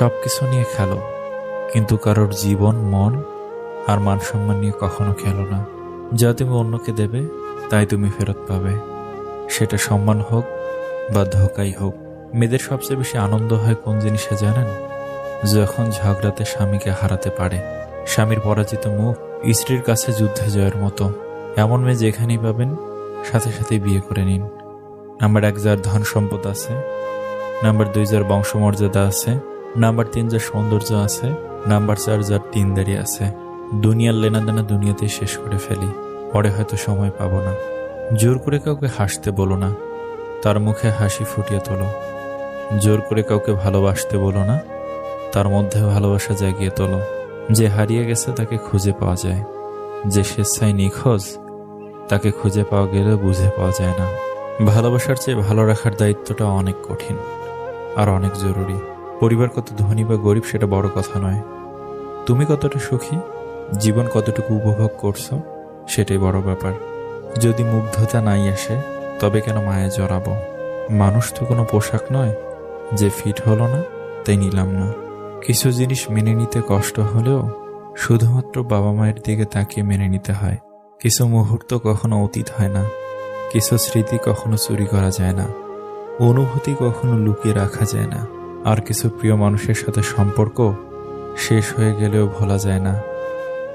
সব কিছু নিয়ে খেলো, কিন্তু কারোর জীবন, মন আর মান সম্মান নিয়ে কখনো খেলো না। যা তুমি অন্যকে দেবে, তাই তুমি ফেরত পাবে। সেটা সম্মান হোক বা ধোকাই হোক, মেয়েদের সবচেয়ে বেশি আনন্দ হয় কোন জিনিসে জানেন? যখন ঝগড়াতে স্বামীকে হারাতে পারে, স্বামীর পরাজিত মুখ স্ত্রীর কাছে যুদ্ধে জয়ের মতো। এমন মেয়ে যেখানেই পাবেন, সাথে সাথে বিয়ে করে নিন। নাম্বার এক, যার ধন সম্পদ আছে। নাম্বার দুই, যার বংশমর্যাদা আছে। নাম্বার তিন যার সৌন্দর্য আছে, নাম্বার চার যার দিনদারি আছে। দুনিয়ার লেনাদেনা দুনিয়াতেই শেষ করে ফেলি, পরে হয়তো সময় পাবো না। জোর করে কাউকে হাসতে বলো না, তার মুখে হাসি ফুটিয়ে তোলো। জোর করে কাউকে ভালোবাসতে বলো না, তার মধ্যে ভালোবাসা জাগিয়ে তোলো। যে হারিয়ে গেছে তাকে খুঁজে পাওয়া যায়, যে স্বেচ্ছায় নিখোঁজ, তাকে খুঁজে পাওয়া গেলেও বুঝে পাওয়া যায় না। ভালোবাসার চেয়ে ভালো রাখার দায়িত্বটা অনেক কঠিন, আর অনেক জরুরি। পরিবার কত ধনী বা গরিব সেটা বড় কথা নয়। তুমি কতটা সুখী, জীবন কতটুকু উপভোগ করছ, সেটাই বড় ব্যাপার। যদি মুগ্ধতা নাই আসে, তবে কেন মায়ে জড়াবো? মানুষ তো কোনো পোশাক নয়, যে ফিট হলো না, তাই নিলাম না। কিছু জিনিস মেনে নিতে কষ্ট হলেও শুধুমাত্র বাবা মায়ের দিকে তাকিয়ে মেনে নিতে হয়। কিছু মুহূর্ত কখনো অতীত হয় না, কিছু স্মৃতি কখনো চুরি করা যায় না, অনুভূতি কখনো লুকিয়ে রাখা যায় না। আর কিছু প্রিয় মানুষের সাথে সম্পর্ক শেষ হয়ে গেলেও ভোলা যায় না।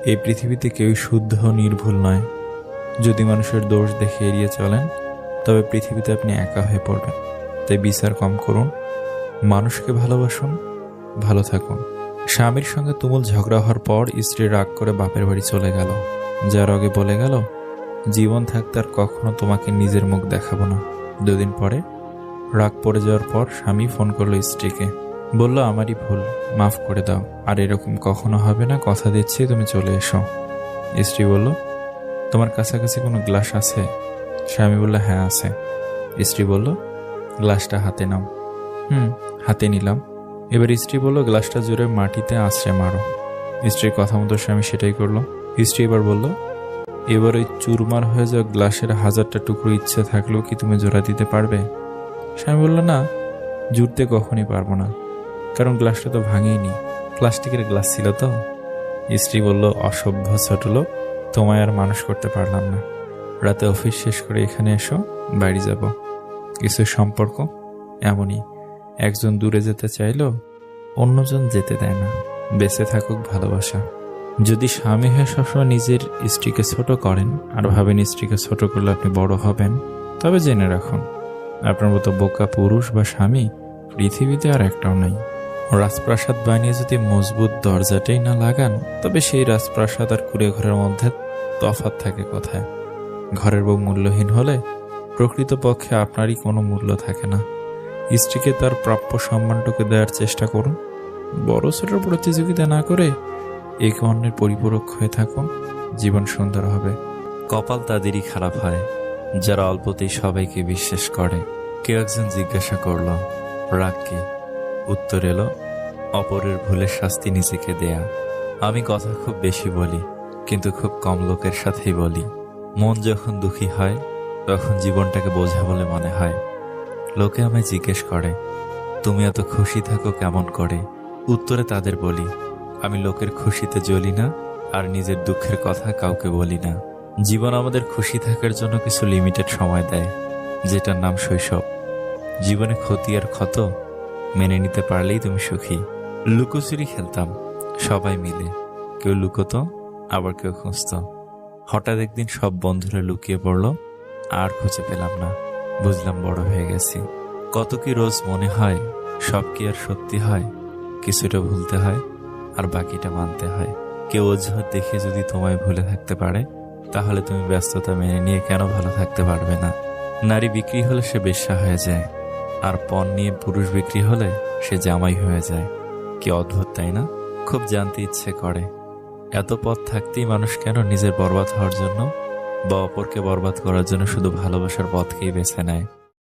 এই পৃথিবীতে কেউই শুদ্ধ নির্ভুল নয়। যদি মানুষের দোষ দেখে এড়িয়ে চলেন, তবে পৃথিবীতে আপনি একা হয়ে পড়বেন। তাই বিচার কম করুন, মানুষকে ভালোবাসুন, ভালো থাকুন। স্বামীর সঙ্গে তুমুল ঝগড়া হওয়ার পর স্ত্রী রাগ করে বাপের বাড়ি চলে গেল। যার আগে বলে গেল, জীবন থাকতে আর কখনো তোমাকে নিজের মুখ দেখাবো না। দুদিন পরে রাগ পড়ে যাওয়ার পর স্বামী ফোন করল স্ত্রীকে। বলল, আমারই ভুল, মাফ করে দাও। আর এরকম কখনো হবে না, কথা দিচ্ছি, তুমি চলে এসো। স্ত্রী বলল, তোমার কাছাকাছি কোনো গ্লাস আছে? স্বামী বলল হ্যাঁ আছে। স্ত্রী বলল, গ্লাসটা হাতে নাও। হুম, হাতে নিলাম। এবার স্ত্রী বলল, গ্লাসটা জুড়ে মাটিতে আছড়ে মারো। স্ত্রীর কথা মতো স্বামী সেটাই করল। স্ত্রী এবার বলল, এবার ওই চুরমার হয়ে যাওয়া গ্লাসের হাজারটা টুকরো ইচ্ছে থাকলেও কি তুমি জোড়া দিতে পারবে? স্বামী বলল, না, জুড়তে কখনই পারব না। কারণ গ্লাসটা তো ভাঙেইনি। প্লাস্টিকের গ্লাস ছিল তো। স্ত্রী বলল, অসভ্য ছোট লোক, তোমায় আর মানুষ করতে পারলাম না। রাতে অফিস শেষ করে এখানে এসো, বাড়ি যাব। কিছু সম্পর্ক এমনই। একজন দূরে যেতে চাইলেও অন্যজন যেতে দেয় না। বেঁচে থাকুক ভালোবাসা। যদি স্বামী হয়ে সবসময় নিজের স্ত্রীকে ছোট করেন আর ভাবেন স্ত্রীকে ছোট করলে আপনি বড় হবেন, তবে জেনে রাখুন আপনার মতো বোকা পুরুষ বা স্বামী পৃথিবীতে আর একটাও নাই। রাজপ্রাসাদ বানিয়ে যদি মজবুত দরজাটাই না লাগান, তবে সেই রাজপ্রাসাদ আর কুড়ে ঘরের মধ্যে তফাৎ থাকে কোথায়? ঘরের বউ মূল্যহীন হলে প্রকৃতপক্ষে আপনারই কোনো মূল্য থাকে না। স্ত্রীকে তার প্রাপ্য সম্মানটুকু দেওয়ার চেষ্টা করুন। বড় ছোটোর প্রতিযোগিতা না করে একে অন্যের পরিপূরক হয়ে থাকুন। জীবন সুন্দর হবে। কপাল তাদেরই খারাপ হয়। যারা অল্পতেই সবাইকে বিশ্বাস করে। কেউ একজন জিজ্ঞাসা করল, রাগ কি? উত্তর এলো, অপরের ভুলের শাস্তি নিজেকে দেয়া। আমি কথা খুব বেশি বলি, কিন্তু খুব কম লোকের সাথেই বলি। মন যখন দুঃখী হয়, তখন জীবনটাকে বোঝা বলে মনে হয়। লোকে আমায় জিজ্ঞেস করে, তুমি এত খুশি থাকো কেমন করে? উত্তরে তাদের বলি, আমি লোকের খুশিতে জ্বলি না, আর নিজের দুঃখের কথা কাউকে বলি না। জীবন আমাদের খুশি থাকার জন্য কিছু লিমিটেড সময় দেয়, যেটার নাম শৈশব। জীবনে ক্ষতি আর ক্ষত মেনে নিতে পারলেই তুমি সুখী। লুকোচুরি খেলতাম, সবাই মিলে। কেউ লুকোতো, আবার কেউ খুঁজত। হঠাৎ একদিন সব বন্ধুরা লুকিয়ে পড়ল, আর খুঁজে পেলাম না। বুঝলাম বড় হয়ে গেছি। কত কি রোজ মনে হয়, সব কি আর সত্যি হয়? কিছুটা ভুলতে হয়, আর বাকিটা মানতে হয়। কেউ অজুহাত দেখে যদি তোমায় ভুলে থাকতে পারে তাহলে তুমি ব্যস্ততা মেনে নিয়ে কেন ভালো থাকতে পারবে না? নারী বিক্রি হলে সে বেশ্যা হয়ে যায়, আর পণ নিয়ে পুরুষ বিক্রি হলে সে জামাই হয়ে যায়। কি অদ্ভুত, তাই না? খুব জানতে ইচ্ছে করে। এত পথ থাকতেই মানুষ কেন নিজের বরবাদ হওয়ার জন্য বা অপরকে বরবাদ করার জন্য শুধু ভালোবাসার পথকেই বেছে নেয়?